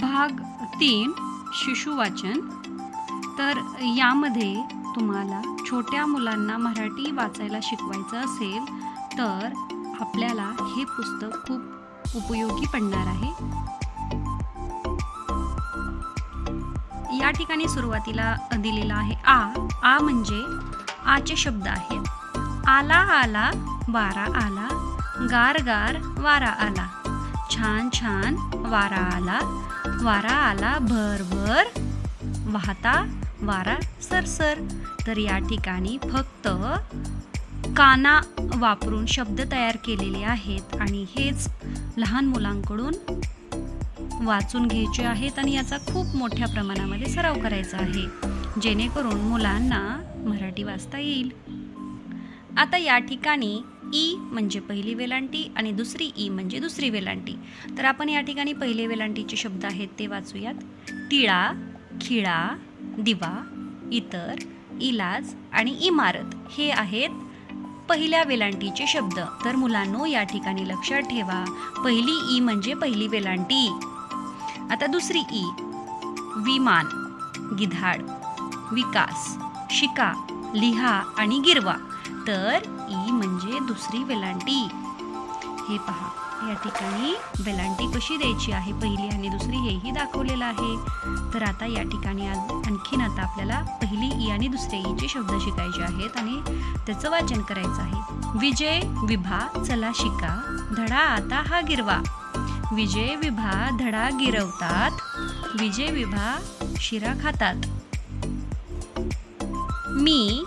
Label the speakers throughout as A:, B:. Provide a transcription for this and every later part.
A: भाग तीन शिशुवाचन. तर यामध्ये तुम्हाला छोट्या मुलांना मराठी वाचायला शिकवायचं असेल तर आपल्याला हे पुस्तक खूप उपयोगी पडणार आहे. या ठिकाणी सुरुवातीला दिलेला आहे आ. आ म्हणजे आचे शब्द आहेत आला आला वारा आला. गार गार वारा आला. छान छान वारा आला. वारा आला भरभर. वाहता वारा सरसर. तर या ठिकाणी फक्त काना वापरून शब्द तयार केलेले आहेत आणि हेच लहान मुलांकडून वाचून घ्यायचे आहेत आणि याचा खूप मोठ्या प्रमाणामध्ये सराव करायचा आहे. जेणेकरून मुलांना मराठी वाचता येईल. आता या ठिकाणी ई म्हणजे पहिली वेलांटी आणि दुसरी ई म्हणजे दुसरी वेलांटी. तर आपण या ठिकाणी पहिले वेलांटीचे शब्द आहेत ते वाचूयात. टिळा खिळा दिवा इतर इलाज आणि इमारत हे आहेत पहिल्या वेलांटीचे शब्द. तर मुलांनो या ठिकाणी लक्षात ठेवा. पहिली ई म्हणजे पहिली वेलांटी. आता दुसरी ई. विमान गिधाड विकास शिका लिहा आणि गिरवा. तर दुसरी वेलांटी. हे पहा या ठिकाणी वेलांटी कशी द्यायची आहे? पहिली आणि दुसरी हेही दाखवलेलं आहे. तर आता या ठिकाणी आज आणखीन आता आपल्याला पहिली ई आणि दुसऱ्या ईचे शब्द शिकायचे आहेत आणि त्याचं वाचन करायचं आहे. विजय विभा चला शिका धडा आता हा गिरवा. विजय विभा धडा गिरवतात. विजय विभा शिरा खातात. मी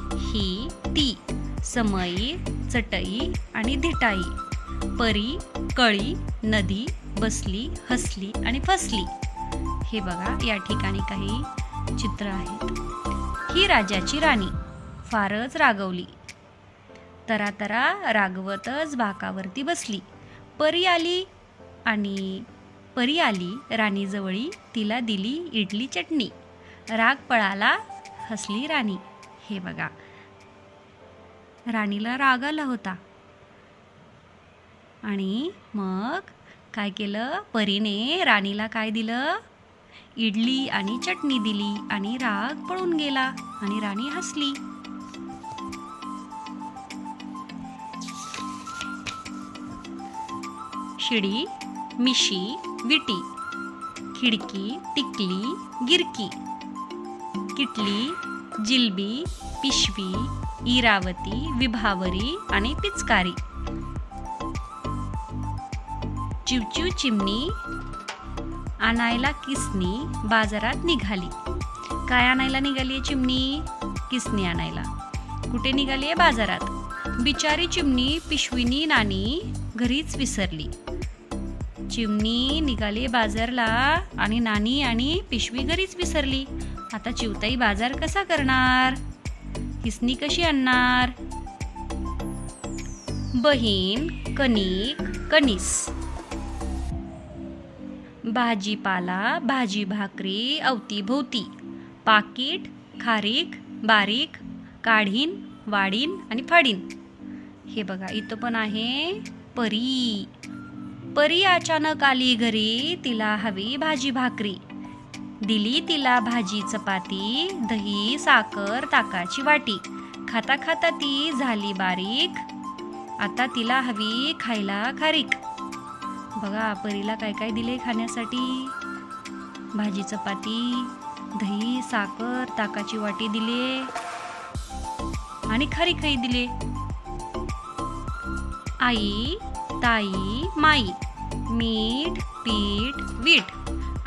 A: समई चटई आणि धिटाई. परी कळी नदी बसली हसली आणि फसली. हे बघा या ठिकाणी काही चित्र आहेत. ही राजाची राणी फारच रागवली. तरा तरा रागवतच भाकावरती बसली. परी आली आणि परी आली राणीजवळी तिला दिली इडली चटणी. राग पळाला हसली राणी. हे बघा राणीला राग आला होता. आणि मग काय केलं? परीने राणीला काय दिलं? इडली आणि चटणी दिली आणि राग पळून गेला आणि राणी हसली. शिडी मिशी विटी खिडकी टिकली गिरकी किटली जिलबी पिशवी इरावती विभावरी आणि पिचकारी. चिवचिव चिमणी आणायला किसनी बाजारात निघाली. काय आणायला निघाली चिमणी? किसनी आणायला. कुठे निघाली आहे बाजारात. बिचारी चिमणी पिशवीनी नाणी घरीच विसरली. चिमणी निघाली बाजारला आणि नाणी आणि पिशवी घरीच विसरली. आता चिवताई बाजार कसा करणार? किसनी कशी आणणार? बहीण कणिक कणीस. भाजीपाला भाजी भाकरी अवतीभोवती पाकिट खारीक बारीक काढीन वाढीन आणि फाडीन. हे बघा इथं पण आहे परी. परी अचानक आली घरी तिला हवी भाजी भाकरी. दिली तिला भाजी चपाती दही साखर ताकाची वाटी. खाता खाता ती झाली बारीक. आता तिला हवी खायला खारीक. बघा परीला काय काय दिले खाण्यासाठी? भाजी चपाती दही साखर ताकाची वाटी दिले. आणि खारी खाई दिले. आई ताई माई मीठ पीठ वीठ.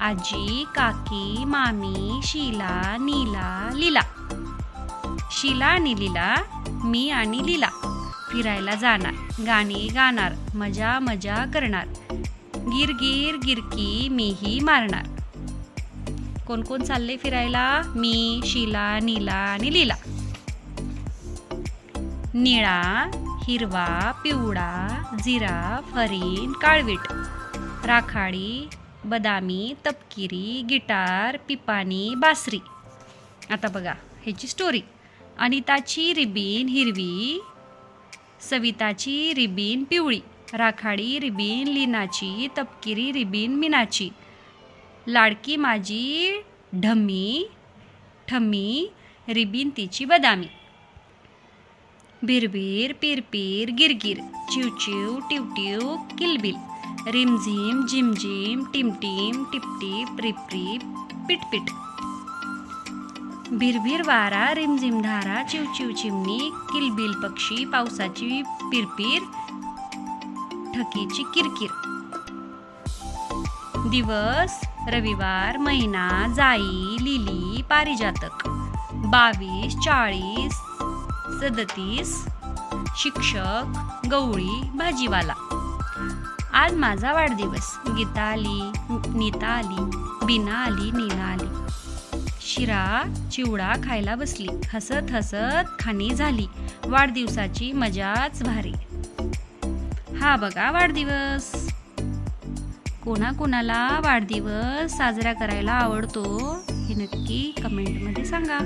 A: आजी काकी मामी शीला नीला लीला. शीला आणि लीला मी आणि लीला. फिरायला जाणार गाणी गाणार मजा मजा करणार. गिर गिर गिरकी मीही मारणार. कोण कोण चालले फिरायला? मी शीला नीला आणि लीला. निळा हिरवा पिवळा जिराफ हरिण काळवीट. राखाडी बदामी तपकिरी गिटार पिपाणी बासरी. आता बघा ह्याची स्टोरी अनिताची रिबीन हिरवी सविताची रिबीन पिवळी राखाडी रिबीन लिनाची तपकिरी रिबीन मिनाची. लाडकी माझी ढम्मी ठम्मी रिबीन तिची बदामी. बिरबीर पिरपीर गिरगिर चिवचिव टिवटिव किलबिल. रिमझिम झिमझिम टिमटिम टिपटिप रिपरिप पिटपिट भिरभिर वारा रिमझिम धारा चिवचिव चिमणी किलबिल पक्षी पावसाची पिरपिर ठकीची किरकिर. दिवस रविवार महिना जाई लिली पारिजातक. बावीस चाळीस सदतीस शिक्षक गवळी भाजीवाला. आज माझा वाढदिवस. गीता आली नीता आली बिना आली नीना आली. शिरा चिवडा खायला बसली. हसत हसत खाणी झाली. वाढदिवसाची मजाच भारी. हा बघा वाढदिवस. कोणाकोणाला वाढदिवस साजरा करायला आवडतो हे नक्की कमेंटमध्ये सांगा.